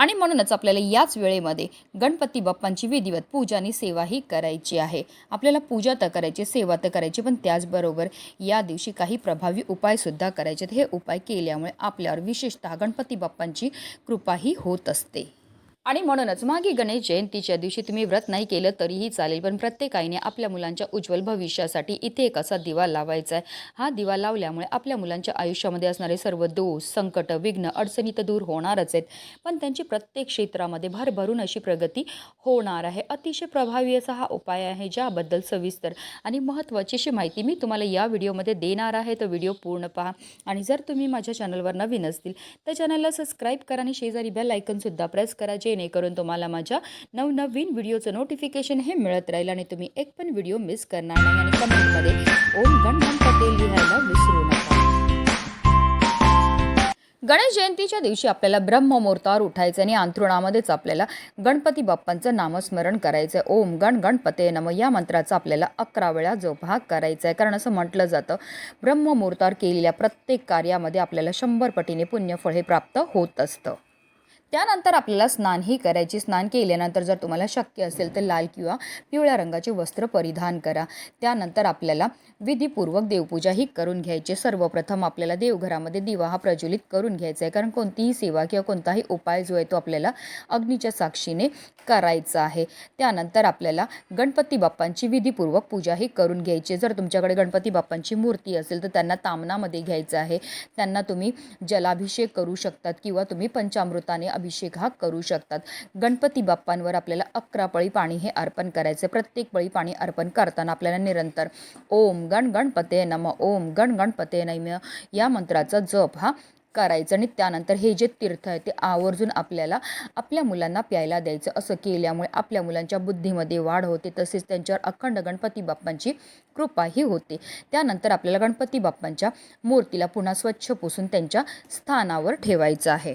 आणि म्हणूनच आपल्याला याच वेळेमध्ये गणपती बाप्पांची विधिवत पूजा आणि सेवाही करायची आहे आपल्याला पूजा तर करायची सेवा तर करायची पण त्याचबरोबर या दिवशी काही प्रभावी उपायसुद्धा करायचे आहेत. हे उपाय केल्यामुळे आपल्यावर विशेषतः गणपती बाप्पांची कृपाही होत असते आणि म्हणूनच मागे गणेश जयंतीच्या दिवशी तुम्ही व्रत नाही केलं तरीही चालेल पण प्रत्येकाने आपल्या मुलांच्या उज्ज्वल भविष्यासाठी इथे एक असा दिवा लावायचा आहे. हा दिवा लावल्यामुळे आपल्या मुलांच्या आयुष्यामध्ये असणारे सर्व दोष संकट विघ्न अडचणी तर दूर होणारच आहेत. पण त्यांची प्रत्येक क्षेत्रामध्ये भरभरून अशी प्रगती होणार आहे. अतिशय प्रभावी असा हा उपाय आहे ज्याबद्दल सविस्तर आणि महत्त्वाची अशी माहिती मी तुम्हाला या व्हिडिओमध्ये देणार आहे. तर व्हिडिओ पूर्ण पहा आणि जर तुम्ही माझ्या चॅनलवर नवीन असतील तर चॅनलला सबस्क्राईब करा आणि शेजारी बेल आयकनसुद्धा प्रेस करा जेणेकरून तुम्हाला माझ्या नवनवीन व्हिडिओचं नोटिफिकेशन हे मिळत राहील आणि तुम्ही एक पण व्हिडिओ मिस करणार नाही. आणि कमेंटमध्ये ओम गण गणपती लिहायला विसरू नका. गणेश जयंतीच्या दिवशी आपल्याला ब्रह्ममुहूर्तावर उठायचं आणि अंथरुणामध्येच आपल्याला गणपती बाप्पांचं नामस्मरण करायचं आहे ओम गण गणपते नम या मंत्राचा आपल्याला अकरा वेळा जपहा करायचा आहे कारण असं म्हटलं जातं ब्रह्ममुहूर्तावर केलेल्या प्रत्येक कार्यामध्ये आपल्याला शंभर पटीने पुण्यफळ हे प्राप्त होत असतं. त्यानंतर आपल्याला स्नानही करायची. स्नान केल्यानंतर जर तुम्हाला शक्य असेल तर लाल किंवा पिवळ्या रंगाचे वस्त्र परिधान करा. त्यानंतर आपल्याला विधीपूर्वक देवपूजाही करून घ्यायची. सर्वप्रथम आपल्याला देवघरामध्ये दिवा हा प्रज्वलित करून घ्यायचा आहे. कारण कोणतीही सेवा किंवा कोणताही उपाय जो आहे तो आपल्याला अग्नीच्या साक्षीने करायचा आहे. त्यानंतर आपल्याला गणपती बाप्पांची विधीपूर्वक पूजाही करून घ्यायची. जर तुमच्याकडे गणपती बाप्पांची मूर्ती असेल तर त्यांना तामनामध्ये घ्यायचं आहे. त्यांना तुम्ही जलाभिषेक करू शकतात किंवा तुम्ही पंचामृताने अभिषेक हा करू शकतात. गणपती बाप्पांवर आपल्याला अकरा पळी पाणी हे अर्पण करायचं प्रत्येक पळी पाणी अर्पण करताना आपल्याला निरंतर ओम गण गणपते नम ओम गण गणपते नम या मंत्राचा जप हा करायचं. आणि त्यानंतर हे जे तीर्थ आहे ते आवर्जून आपल्याला आपल्या मुलांना प्यायला द्यायचं. असं केल्यामुळे आपल्या मुलांच्या बुद्धीमध्ये वाढ होते. तसेच त्यांच्यावर अखंड गणपती बाप्पांची कृपाही होते. त्यानंतर आपल्याला गणपती बाप्पांच्या मूर्तीला पुन्हा स्वच्छ पुसून त्यांच्या स्थानावर ठेवायचं आहे.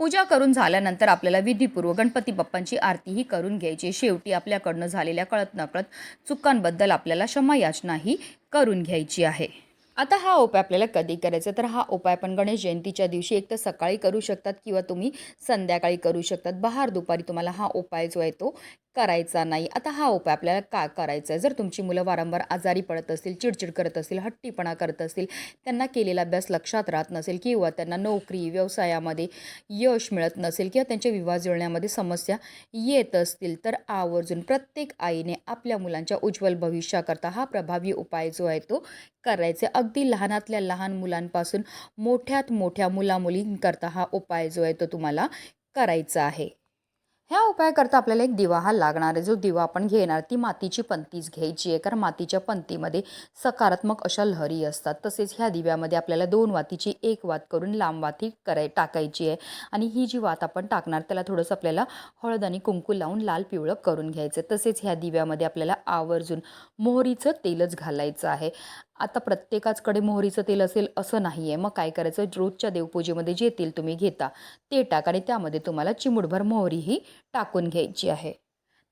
पूजा करून झाल्यानंतर आपल्याला विधीपूर्व गणपती बाप्पांची आरतीही करून घ्यायची. शेवटी आपल्याकडनं झालेल्या कळत नकळत चुकांबद्दल आपल्याला क्षमायाचनाही करून घ्यायची आहे. आता हा उपाय आपल्याला कधी करायचा तर हा उपाय पण गणेश जयंतीच्या दिवशी एक तर सकाळी करू शकतात किंवा तुम्ही संध्याकाळी करू शकतात. बहार दुपारी तुम्हाला हा उपाय जो आहे तो करायचा नाही. आता हा उपाय आपल्याला का करायचा आहे? जर तुमची मुलं वारंवार आजारी पडत असतील चिडचिड करत असतील हट्टीपणा करत असतील त्यांना केलेला अभ्यास लक्षात राहत नसेल किंवा त्यांना नोकरी व्यवसायामध्ये यश मिळत नसेल किंवा त्यांच्या विवाह जुळण्यामध्ये समस्या येत असतील तर आवर्जून प्रत्येक आईने आपल्या मुलांच्या उज्ज्वल भविष्याकरता हा प्रभावी उपाय जो आहे तो करायचे अगदी लहानातल्या लहान मुलांपासून मोठ्यात मोठ्या मुलामुलींकरता हा उपाय जो आहे तो तुम्हाला करायचा आहे. ह्या उपायाकरता आपल्याला एक दिवा हा लागणार आहे. जो दिवा आपण घेणार ती मातीची पंतीच घ्यायची आहे. कारण मातीच्या पंतीमध्ये सकारात्मक अशा लहरी असतात. तसेच ह्या दिव्यामध्ये आपल्याला दोन वातीची एक वात करून लांब वाती कराय टाकायची आहे. आणि ही जी वात आपण टाकणार त्याला थोडंसं आपल्याला हळद आणि कुंकू लावून लाल पिवळं करून घ्यायचं तसेच ह्या दिव्यामध्ये आपल्याला आवर्जून मोहरीचं तेलच घालायचं आहे. आता प्रत्येकाचकडे मोहरीचं तेल असेल असं नाही आहे मग काय करायचं? रोजच्या देवपूजेमध्ये जे तेल तुम्ही घेता ते टाक आणि त्यामध्ये तुम्हाला चिमुटभर मोहरीही टाकून घ्यायची आहे.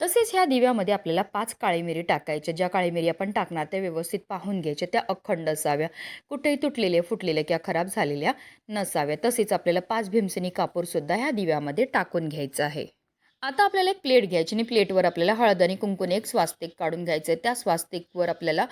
तसेच ह्या दिव्यामध्ये आपल्याला पाच काळी मिरी टाकायच्या. ज्या काळी मिरी आपण टाकणार त्या व्यवस्थित पाहून घ्यायच्या. त्या अखंड असाव्या. कुठेही तुटलेल्या फुटलेल्या किंवा खराब झालेल्या नसाव्या. तसेच आपल्याला पाच भीमसेनी कापूरसुद्धा ह्या दिव्यामध्ये टाकून घ्यायचं आहे. आता आपल्याला एक प्लेट घ्यायची आणि प्लेटवर आपल्याला हळद आणि कुंकूने एक स्वास्तिक काढून घ्यायचं आहे त्या स्वास्तिकवर आपल्याला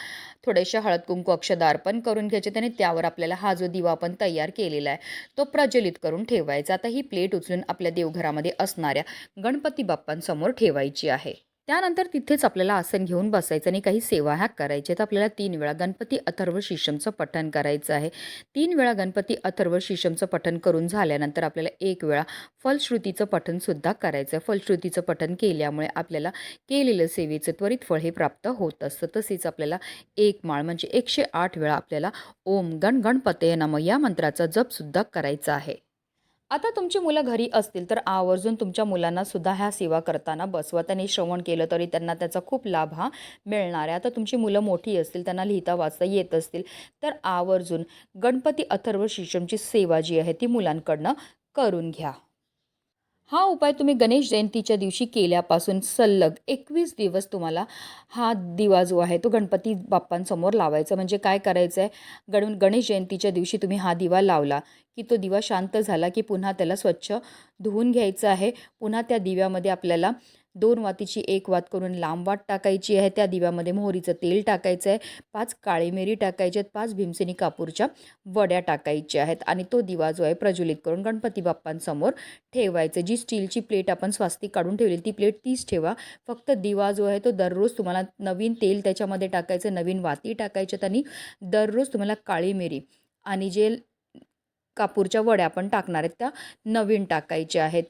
थोडेसे हळद कुंकू अक्षदार पण करून घ्यायचे आणि त्यावर आपल्याला हा जो दिवा आपण तयार केलेला आहे तो प्रज्वलित करून ठेवायचा. आता ही प्लेट उचलून आपल्या देवघरामध्ये असणाऱ्या गणपती बाप्पांसमोर ठेवायची आहे. त्यानंतर तिथेच आपल्याला आसन घेऊन बसायचं आणि काही सेवा ह्या करायच्या तर आपल्याला तीन वेळा गणपती अथर्व शिशमचं पठण करायचं आहे. तीन वेळा गणपती अथर्व शिशमचं पठण करून झाल्यानंतर आपल्याला एक वेळा फलश्रुतीचं पठणसुद्धा करायचं आहे. फलश्रुतीचं पठण केल्यामुळे आपल्याला केलेलं सेवेचं त्वरित फळ हे प्राप्त होत असतं. तसेच आपल्याला एक माळ म्हणजे एकशे आठ वेळा आपल्याला ओम गण गणपते नम या मंत्राचा जपसुद्धा करायचा आहे. आता तुमची मुलं घरी असतील तर आवर्जून तुमच्या मुलांना सुद्धा ह्या सेवा करताना बसवा. त्यांनी श्रवण केलं तरी त्यांना त्याचा खूप लाभ हा मिळणार आहे. आता तुमची मुलं मोठी असतील त्यांना लिहिता वाचता येत असतील तर आवर्जून गणपती अथर्व शिशमची सेवा जी आहे ती मुलांकडनं करून घ्या. हा उपाय तुम्ही गणेश जयंतीच्या दिवशी केल्यापासून सलग एकवीस दिवस तुम्हाला हा दिवा जो आहे तो गणपती बाप्पांसमोर लावायचा. म्हणजे काय करायचं आहे गण गणेश जयंतीच्या दिवशी तुम्ही हा दिवा लावला की तो दिवा शांत झाला की पुन्हा त्याला स्वच्छ धुवून घ्यायचं आहे. पुन्हा त्या दिव्यामध्ये आपल्याला दोन वातीची एक वात करून लांब वात टाकायची आहे. त्या दिव्यामध्ये मोहरीचं तेल टाकायचं आहे. पाच काळी मिरी टाकायची आहेत. पाच भीमसेनी कापूरच्या वड्या टाकायच्या आहेत. आणि तो दिवा जो आहे प्रज्वलित करून गणपती बाप्पांसमोर ठेवायचं जी स्टीलची प्लेट आपण स्वास्तिक काढून ठेवली ती प्लेट तीच ठेवा. फक्त दिवा जो आहे तो दररोज तुम्हाला नवीन तेल त्याच्यामध्ये टाकायचं नवीन वाती टाकायच्यात आणि दररोज तुम्हाला काळी मिरी आणि जे कापूरच्या वड्या आपण टाकणार आहेत त्या नवीन टाकायच्या आहेत.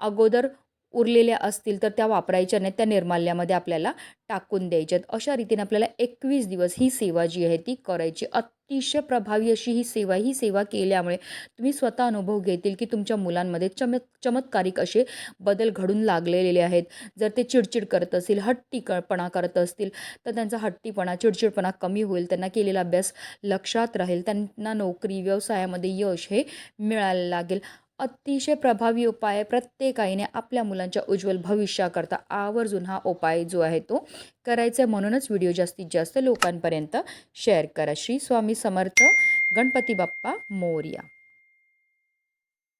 अगोदर उरलेल्या असतील तर त्या वापरायच्या नाहीत त्या निर्माल्यामध्ये आपल्याला टाकून द्यायच्यात. अशा रीतीने आपल्याला एकवीस दिवस ही सेवा जी आहे ती करायची. अतिशय प्रभावी अशी ही सेवा ही सेवा केल्यामुळे तुम्ही स्वतः अनुभव घेतील की तुमच्या मुलांमध्ये चमक चमत्कारिक असे बदल घडून लागलेले आहेत. जर ते चिडचिड करत असतील हट्टीपणा करत असतील तर त्यांचा हट्टीपणा चिडचिडपणा कमी होईल. त्यांना केलेला अभ्यास लक्षात राहील. त्यांना नोकरी व्यवसायामध्ये यश हे मिळायला लागेल. अतिशय प्रभावी उपाय प्रत्येकाईने आपल्या मुलांच्या उज्ज्वल भविष्याकरता आवर्जून हा उपाय जो आहे तो करायचा आहे. म्हणूनच व्हिडिओ जास्तीत जास्त लोकांपर्यंत शेअर करा. श्री स्वामी समर्थ गणपती बाप्पा मोर्या.